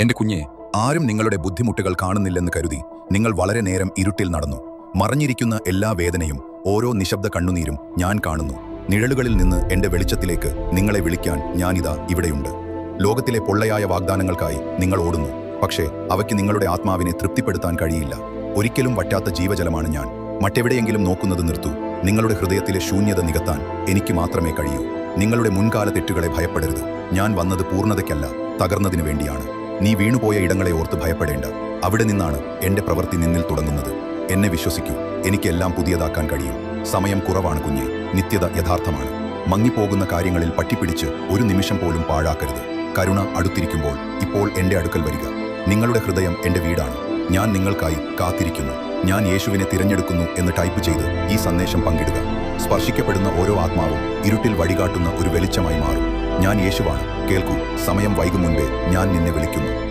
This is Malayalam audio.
എന്റെ കുഞ്ഞെ ആരും നിങ്ങളുടെ ബുദ്ധിമുട്ടുകൾ കാണുന്നില്ലെന്ന് കരുതി നിങ്ങൾ വളരെ നേരം ഇരുട്ടിൽ നടന്നു. മറഞ്ഞിരിക്കുന്ന എല്ലാ വേദനയും ഓരോ നിശബ്ദ കണ്ണുനീരും ഞാൻ കാണുന്നു. നിഴലുകളിൽ നിന്ന് എന്റെ വെളിച്ചത്തിലേക്ക് നിങ്ങളെ വിളിക്കാൻ ഞാനിതാ ഇവിടെയുണ്ട്. ലോകത്തിലെ പൊള്ളയായ വാഗ്ദാനങ്ങൾക്കായി നിങ്ങൾ ഓടുന്നു. പക്ഷേ അവയ്ക്ക് നിങ്ങളുടെ ആത്മാവിനെ തൃപ്തിപ്പെടുത്താൻ കഴിയില്ല. ഒരിക്കലും വറ്റാത്ത ജീവജലമാണ് ഞാൻ. മറ്റെവിടെയെങ്കിലും നോക്കുന്നത് നിർത്തൂ. നിങ്ങളുടെ ഹൃദയത്തിലെ ശൂന്യത നികത്താൻ എനിക്ക് മാത്രമേ കഴിയൂ. നിങ്ങളുടെ മുൻകാല തെറ്റുകളെ ഭയപ്പെടരുത്. ഞാൻ വന്നത് പൂർണതയ്ക്കല്ല തകർന്നതിനു വേണ്ടിയാണ്. നീ വീണുപോയ ഇടങ്ങളെ ഓർത്ത് ഭയപ്പെടേണ്ട. അവിടെ നിന്നാണ് എന്റെ പ്രവൃത്തി നിന്നിൽ തുടങ്ങുന്നത്. എന്നെ വിശ്വസിക്കൂ. എനിക്കെല്ലാം പുതിയതാക്കാൻ കഴിയും. സമയം കുറവാണ് കുഞ്ഞെ. നിത്യത യഥാർത്ഥമാണ്. മങ്ങിപ്പോകുന്ന കാര്യങ്ങളിൽ പട്ടിപ്പിടിച്ച് ഒരു നിമിഷം പോലും പാഴാക്കരുത്. കരുണ അടുത്തിരിക്കുമ്പോൾ ഇപ്പോൾ എന്റെ അടുക്കൽ വരിക. നിങ്ങളുടെ ഹൃദയം എന്റെ വീടാണ്. ഞാൻ നിങ്ങൾക്കായി കാത്തിരിക്കുന്നു. ഞാൻ യേശുവിനെ തിരഞ്ഞെടുക്കുന്നു എന്ന് ടൈപ്പ് ചെയ്ത് ഈ സന്ദേശം പങ്കിടുക. സ്പർശിക്കപ്പെടുന്ന ഓരോ ആത്മാവും ഇരുട്ടിൽ വഴികാട്ടുന്ന ഒരു വെളിച്ചമായി മാറും. ഞാൻ യേശുവാണ്. കേൾക്കൂ സമയം വൈകും മുൻപേ ഞാൻ നിന്നെ വിളിക്കുന്നു.